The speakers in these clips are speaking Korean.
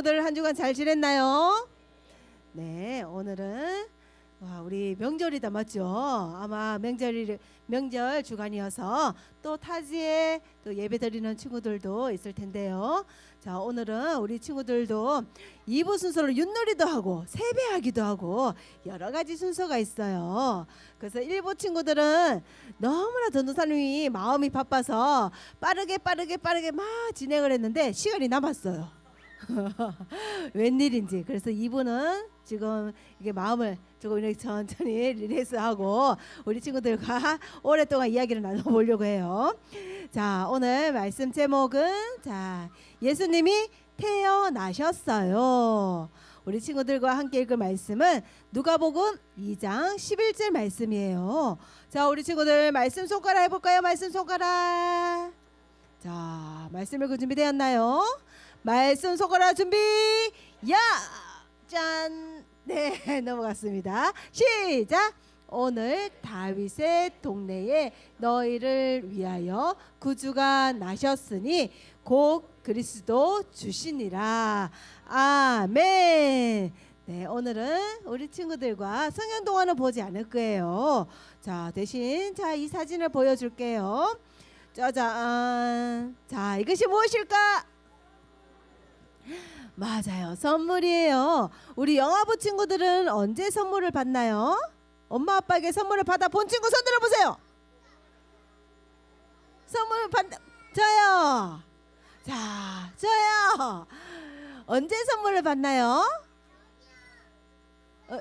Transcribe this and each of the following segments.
친구들 한 주간 잘 지냈나요? 네, 오늘은 와, 우리 명절이다 맞죠? 아마 명절이 명절 주간이어서 또 타지에 또 예배 드리는 친구들도 있을 텐데요. 자, 오늘은 우리 친구들도 2부 순서로 윷놀이도 하고 세배하기도 하고 여러 가지 순서가 있어요. 그래서 1부 친구들은 너무나 전도사님이 마음이 바빠서 빠르게 빠르게 빠르게 막 진행을 했는데 시간이 남았어요. 웬일인지 그래서 이분은 지금 이게 마음을 조금 이렇게 천천히 릴렉스하고 우리 친구들과 오랫동안 이야기를 나눠보려고 해요. 자 오늘 말씀 제목은 자 예수님이 태어나셨어요. 우리 친구들과 함께 읽을 말씀은 누가복음 2장 11절 말씀이에요. 자 우리 친구들 말씀 손가락 해볼까요? 말씀 손가락. 자 말씀 읽을 준비되었나요? 말씀 손가락 준비. 야! 짠! 네 넘어갔습니다. 시작! 오늘 다윗의 동네에 너희를 위하여 구주가 나셨으니 곧 그리스도 주시니라. 아멘. 네 오늘은 우리 친구들과 성경 동화는 보지 않을 거예요. 자 대신 자 이 사진을 보여 줄게요. 짜잔. 자 이것이 무엇일까 맞아요. 선물이에요. 우리 영화부 친구들은 언제 선물을 받나요? 엄마 아빠에게 선물을 받아 본 친구 손 들어 보세요. 선물 받 저요. 자, 저요. 언제 선물을 받나요? 어,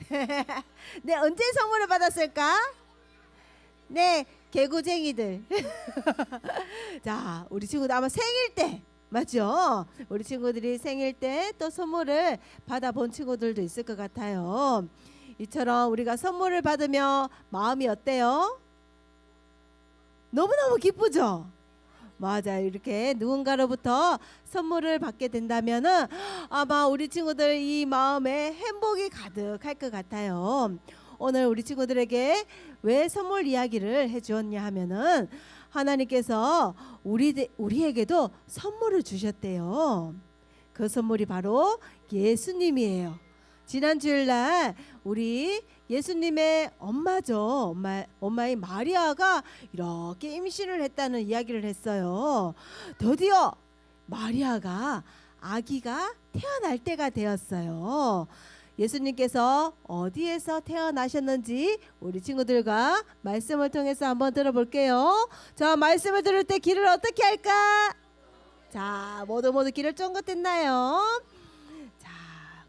네, 언제 선물을 받았을까? 네, 개구쟁이들. 자, 우리 친구들 아마 생일 때 맞죠? 우리 친구들이 생일 때 또 선물을 받아본 친구들도 있을 것 같아요. 이처럼 우리가 선물을 받으며 마음이 어때요? 너무너무 기쁘죠? 맞아요. 이렇게 누군가로부터 선물을 받게 된다면은 아마 우리 친구들 이 마음에 행복이 가득할 것 같아요. 오늘 우리 친구들에게 왜 선물 이야기를 해 주었냐 하면은 하나님께서 우리 우리에게도 선물을 주셨대요. 그 선물이 바로 예수님이에요. 지난 주일날 우리 예수님의 엄마죠. 엄마 엄마인 마리아가 이렇게 임신을 했다는 이야기를 했어요. 드디어 마리아가 아기가 태어날 때가 되었어요. 예수님께서 어디에서 태어나셨는지 우리 친구들과 말씀을 통해서 한번 들어볼게요. 자, 말씀을 들을 때 길을 어떻게 할까? 자, 모두 모두 길을 쫑긋했나요? 자,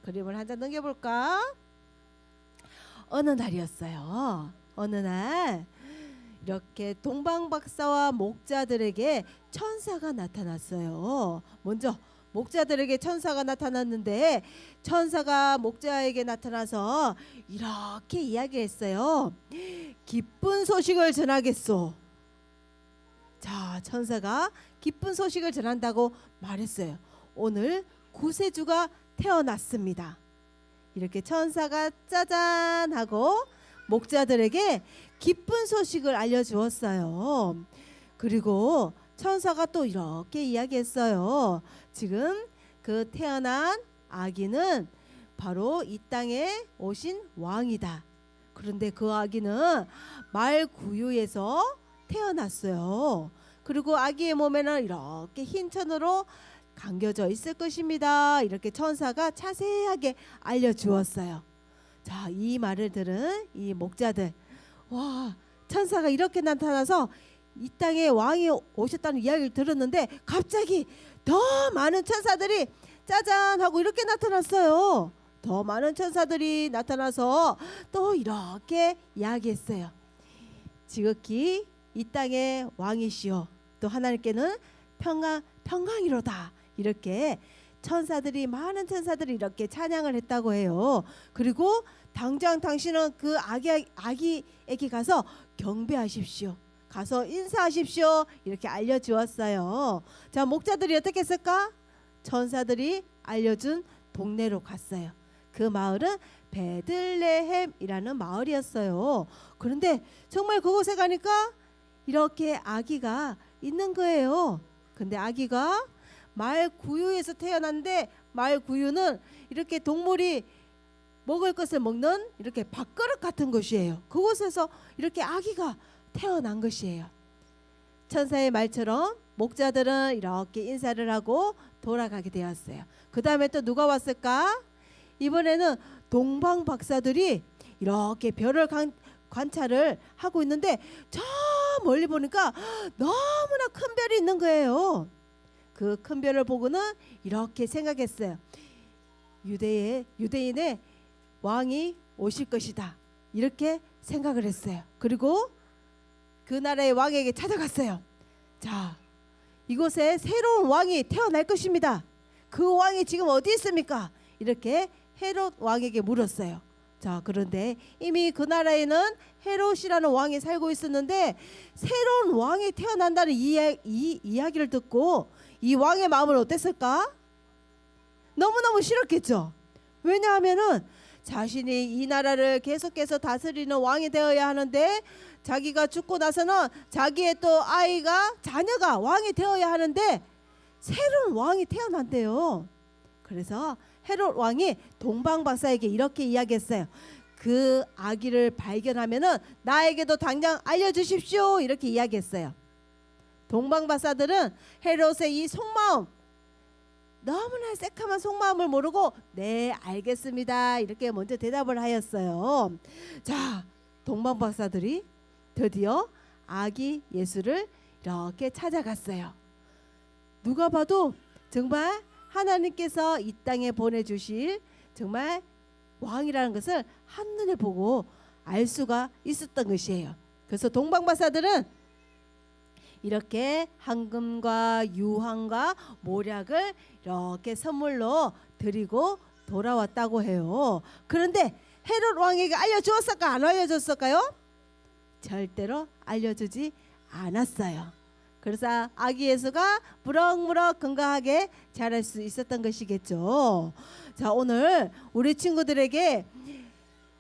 그림을 한 장 넘겨볼까? 어느 날이었어요. 어느 날 이렇게 동방 박사와 목자들에게 천사가 나타났어요. 먼저 목자들에게 천사가 나타났는데 천사가 목자에게 나타나서 이렇게 이야기했어요. 기쁜 소식을 전하겠소. 자, 천사가 기쁜 소식을 전한다고 말했어요. 오늘 구세주가 태어났습니다. 이렇게 천사가 짜잔 하고 목자들에게 기쁜 소식을 알려주었어요. 그리고 천사가 또 이렇게 이야기했어요. 지금 그 태어난 아기는 바로 이 땅에 오신 왕이다. 그런데 그 아기는 말 구유에서 태어났어요. 그리고 아기의 몸에는 이렇게 흰 천으로 감겨져 있을 것입니다. 이렇게 천사가 자세하게 알려주었어요. 자, 이 말을 들은 이 목자들, 와, 천사가 이렇게 나타나서 이 땅에 왕이 오셨다는 이야기를 들었는데 갑자기 더 많은 천사들이 짜잔 하고 이렇게 나타났어요. 더 많은 천사들이 나타나서 또 이렇게 이야기했어요. 지극히 이 땅의 왕이시여 또 하나님께는 평강 평강이로다 이렇게 천사들이 많은 천사들이 이렇게 찬양을 했다고 해요. 그리고 당장 당신은 그 아기 아기에게 가서 경배하십시오. 가서 인사하십시오. 이렇게 알려주었어요. 자, 목자들이 어떻게 했을까? 천사들이 알려준 동네로 갔어요. 그 마을은 베들레헴이라는 마을이었어요. 그런데 정말 그곳에 가니까 이렇게 아기가 있는 거예요. 근데 아기가 말 구유에서 태어났는데 말 구유는 이렇게 동물이 먹을 것을 먹는 이렇게 밥그릇 같은 것이에요. 그곳에서 이렇게 아기가 태어난 것이에요. 천사의 말처럼 목자들은 이렇게 인사를 하고 돌아가게 되었어요. 그 다음에 또 누가 왔을까? 이번에는 동방 박사들이 이렇게 별을 관, 관찰을 하고 있는데 저 멀리 보니까 너무나 큰 별이 있는 거예요. 그 큰 별을 보고는 이렇게 생각했어요. 유대의 유대인의 왕이 오실 것이다. 이렇게 생각을 했어요. 그리고 그 나라의 왕에게 찾아갔어요. 자, 이곳에 새로운 왕이 태어날 것입니다. 그 왕이 지금 어디 있습니까? 이렇게 헤롯 왕에게 물었어요. 자, 그런데 이미 그 나라에는 헤롯이라는 왕이 살고 있었는데 새로운 왕이 태어난다는 이, 이 이야기를 듣고 이 왕의 마음은 어땠을까? 너무너무 싫었겠죠. 왜냐하면은 자신이 이 나라를 계속해서 다스리는 왕이 되어야 하는데 자기가 죽고 나서는 자기의 또 아이가 자녀가 왕이 되어야 하는데 새로운 왕이 태어난대요. 그래서 헤롯 왕이 동방 박사에게 이렇게 이야기했어요. 그 아기를 발견하면은 나에게도 당장 알려주십시오. 이렇게 이야기했어요. 동방 박사들은 헤롯의 이 속마음 너무나 새카만 속마음을 모르고 네 알겠습니다 이렇게 먼저 대답을 하였어요. 자 동방 박사들이 드디어 아기 예수를 이렇게 찾아갔어요. 누가 봐도 정말 하나님께서 이 땅에 보내주실 정말 왕이라는 것을 한눈에 보고 알 수가 있었던 것이에요. 그래서 동방 박사들은 이렇게 황금과 유황과 모략을 이렇게 선물로 드리고 돌아왔다고 해요. 그런데 헤롯 왕에게 알려주었을까 안 알려줬을까요? 절대로 알려주지 않았어요. 그래서 아기 예수가 무럭무럭 건강하게 자랄 수 있었던 것이겠죠. 자 오늘 우리 친구들에게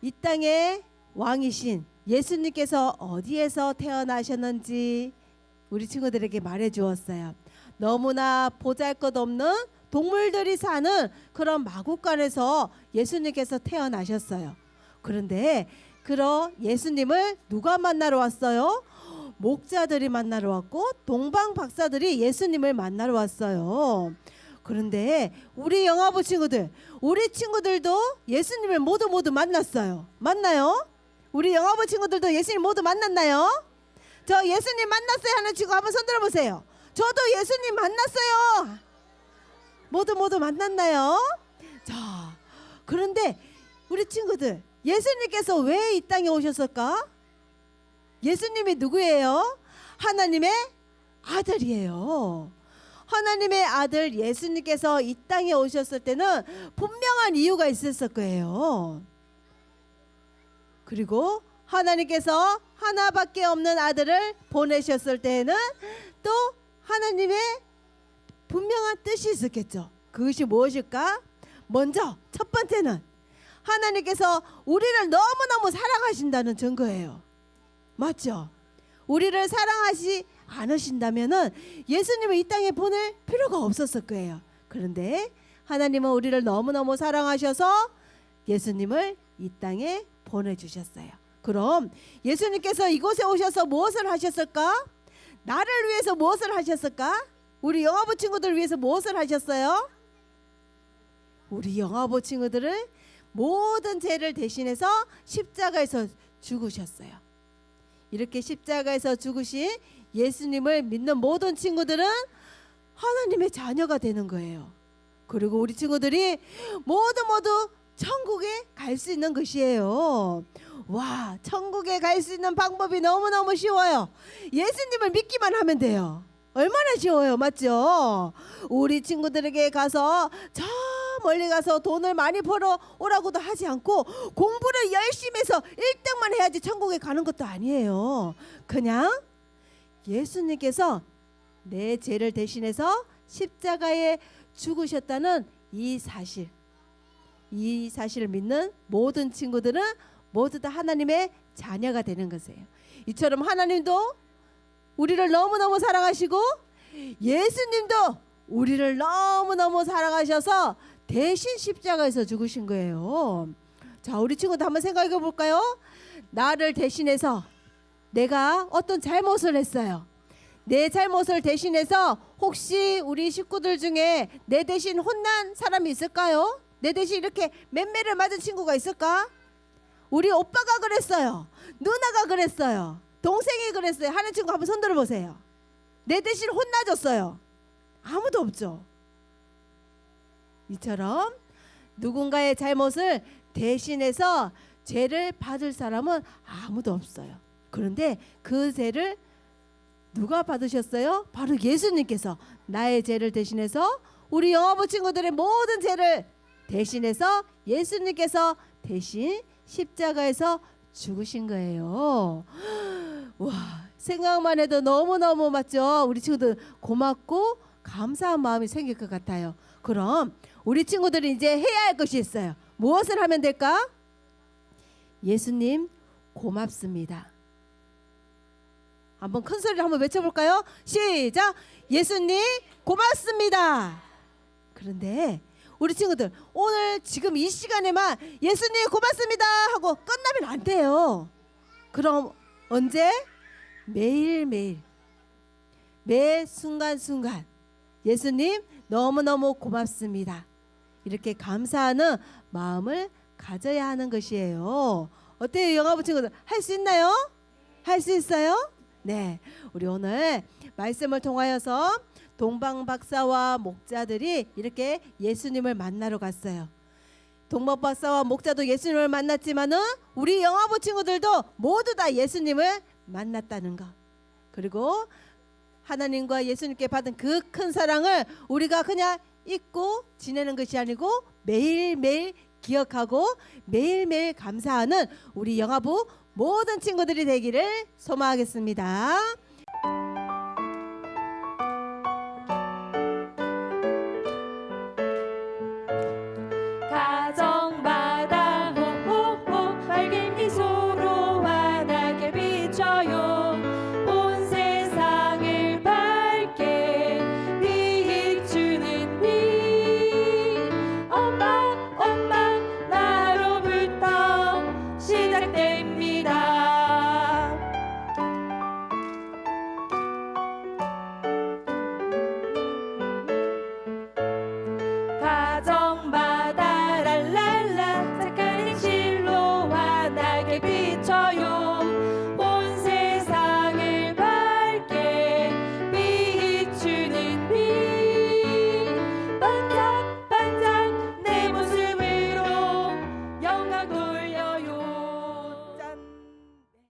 이 땅의 왕이신 예수님께서 어디에서 태어나셨는지 우리 친구들에게 말해 주었어요. 너무나 보잘것없는 동물들이 사는 그런 마국간에서 예수님께서 태어나셨어요. 그런데 그런 예수님을 누가 만나러 왔어요? 목자들이 만나러 왔고 동방 박사들이 예수님을 만나러 왔어요. 그런데 우리 영화부 친구들, 우리 친구들도 예수님을 모두 모두 만났어요. 맞나요? 우리 영화부 친구들도 예수님 모두 만났나요? 저 예수님 만났어요 하는 친구 한번 손 들어 보세요. 저도 예수님 만났어요. 모두 모두 만났나요? 자, 그런데 우리 친구들 예수님께서 왜 이 땅에 오셨을까? 예수님이 누구예요? 하나님의 아들이에요. 하나님의 아들 예수님께서 이 땅에 오셨을 때는 분명한 이유가 있었을 거예요. 그리고 하나님께서 하나밖에 없는 아들을 보내셨을 때에는 또 하나님의 분명한 뜻이 있었겠죠. 그것이 무엇일까? 먼저 첫 번째는 하나님께서 우리를 너무너무 사랑하신다는 증거예요. 맞죠? 우리를 사랑하시 않으신다면은 예수님을 이 땅에 보낼 필요가 없었을 거예요. 그런데 하나님은 우리를 너무너무 사랑하셔서 예수님을 이 땅에 보내주셨어요. 그럼 예수님께서 이곳에 오셔서 무엇을 하셨을까? 나를 위해서 무엇을 하셨을까? 우리 영화부 친구들을 위해서 무엇을 하셨어요? 우리 영화부 친구들을 모든 죄를 대신해서 십자가에서 죽으셨어요. 이렇게 십자가에서 죽으신 예수님을 믿는 모든 친구들은 하나님의 자녀가 되는 거예요. 그리고 우리 친구들이 모두 모두 천국에 갈 수 있는 것이에요. 와, 천국에 갈 수 있는 방법이 너무너무 쉬워요. 예수님을 믿기만 하면 돼요. 얼마나 쉬워요. 맞죠? 우리 친구들에게 가서 저 멀리 가서 돈을 많이 벌어 오라고도 하지 않고 공부를 열심히 해서 1등만 해야지 천국에 가는 것도 아니에요. 그냥 예수님께서 내 죄를 대신해서 십자가에 죽으셨다는 이 사실. 이 사실을 믿는 모든 친구들은 모두 다 하나님의 자녀가 되는 것이에요. 이처럼 하나님도 우리를 너무너무 사랑하시고 예수님도 우리를 너무너무 사랑하셔서 대신 십자가에서 죽으신 거예요. 자, 우리 친구들 한번 생각해 볼까요? 나를 대신해서 내가 어떤 잘못을 했어요. 내 잘못을 대신해서 혹시 우리 식구들 중에 내 대신 혼난 사람이 있을까요? 내 대신 이렇게 맴매를 맞은 친구가 있을까? 우리 오빠가 그랬어요. 누나가 그랬어요. 동생이 그랬어요. 하는 친구 한번 손들어 보세요. 내 대신 혼나줬어요. 아무도 없죠. 이처럼 누군가의 잘못을 대신해서 죄를 받을 사람은 아무도 없어요. 그런데 그 죄를 누가 받으셨어요? 바로 예수님께서 나의 죄를 대신해서 우리 영화부 친구들의 모든 죄를 대신해서 예수님께서 대신 십자가에서 죽으신 거예요. 와 생각만 해도 너무 너무 맞죠. 우리 친구들 고맙고 감사한 마음이 생길 것 같아요. 그럼 우리 친구들이 이제 해야 할 것이 있어요. 무엇을 하면 될까? 예수님 고맙습니다. 한번 큰 소리로 한번 외쳐볼까요? 시작. 예수님 고맙습니다. 그런데 우리 친구들 오늘 지금 이 시간에만 예수님 고맙습니다 하고 끝나면 안 돼요. 그럼 언제? 매일매일 매 순간순간 예수님 너무너무 고맙습니다. 이렇게 감사하는 마음을 가져야 하는 것이에요. 어때요, 영화부 친구들? 할 수 있나요? 할 수 있어요? 네. 우리 오늘 말씀을 통하여서 동방 박사와 목자들이 이렇게 예수님을 만나러 갔어요. 동방 박사와 목자도 예수님을 만났지만은 우리 영화부 친구들도 모두 다 예수님을 만났다는 것. 그리고 하나님과 예수님께 받은 그 큰 사랑을 우리가 그냥 잊고 지내는 것이 아니고 매일매일 기억하고 매일매일 감사하는 우리 영화부 모든 친구들이 되기를 소망하겠습니다.